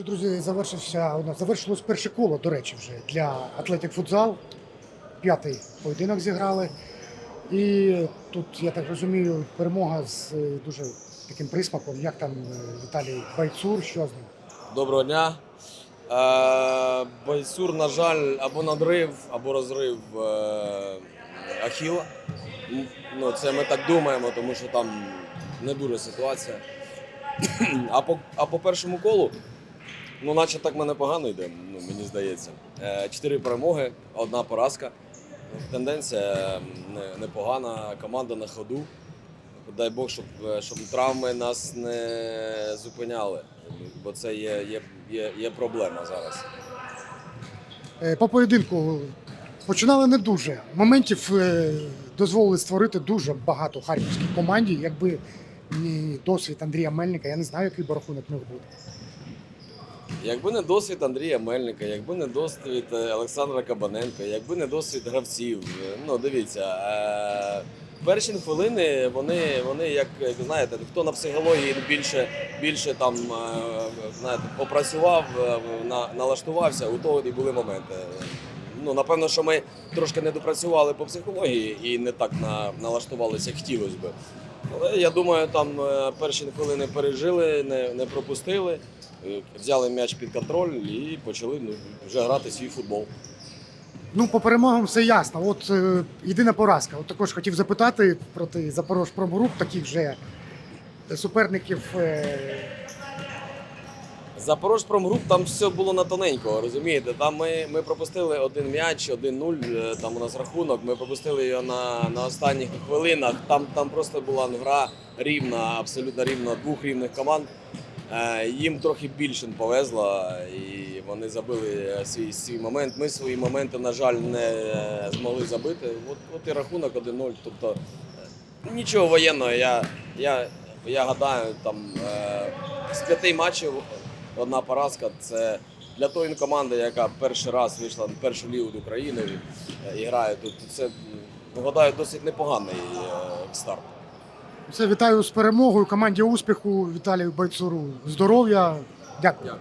Отже, друзі, завершився у нас завершилось перше коло, до речі, вже для Атлетик Футзал. П'ятий поєдинок зіграли. І тут, я так розумію, перемога з е, дуже таким присмаком. Як там е, Віталій Байцур, що з ним? Доброго дня. Е, Байсур, на жаль, або надрив, або розрив Ахіла. Ну, це ми так думаємо, тому що там не дуже ситуація. А по, а по першому колу, ну, наче так ми непогано йдемо, ну, мені здається. Е, Чотири перемоги, одна поразка. Тенденція непогана, команда на ходу. Дай Бог, щоб, е, щоб травми нас не зупиняли, бо це є, є, є, є проблема зараз. Е, По поєдинку починали не дуже. Моментів дозволили створити дуже багато харківській команді. Якби не досвід Андрія Мельника, я не знаю, який би рахунок міг бути. Якби не досвід Андрія Мельника, якби не досвід е, Олександра Кабаненка, якби не досвід гравців, е, ну дивіться, е, перші хвилини вони, вони як як ви знаєте, хто на психології більше, більше там е, знаєте, попрацював, е, на, налаштувався, у того і були моменти. Ну, напевно, що ми трошки не допрацювали по психології і не так на, налаштувалися, як хотілося би. Але я думаю, там е, перші хвилини пережили, не, не пропустили. Взяли м'яч під контроль і почали ну, вже грати свій футбол. Ну, по перемогам все ясно. От е, єдина поразка. От також хотів запитати проти Запорожпромгруп, таких вже суперників. Е, Запорожпромгруп там все було на тоненького, розумієте? Там ми, ми пропустили один м'яч, 1-0, е, там у нас рахунок. Ми пропустили його на, на останніх хвилинах. Там, там просто була гра рівна, абсолютно рівна двох рівних команд. Е, Їм трохи більше повезло, і вони забили свій, свій момент. Ми свої моменти, на жаль, не змогли забити. От, от і рахунок 1-0. Тобто е, нічого воєнного. Я, я, я гадаю, там е, з п'яти матчів одна поразка. Це для тої команди, яка перший раз вийшла на першу лігу України і, грає тут. Це гадаю, досить непоганий старт. Все, вітаю з перемогою. Команді успіху Віталію Байцуру. Здоров'я. Дякую.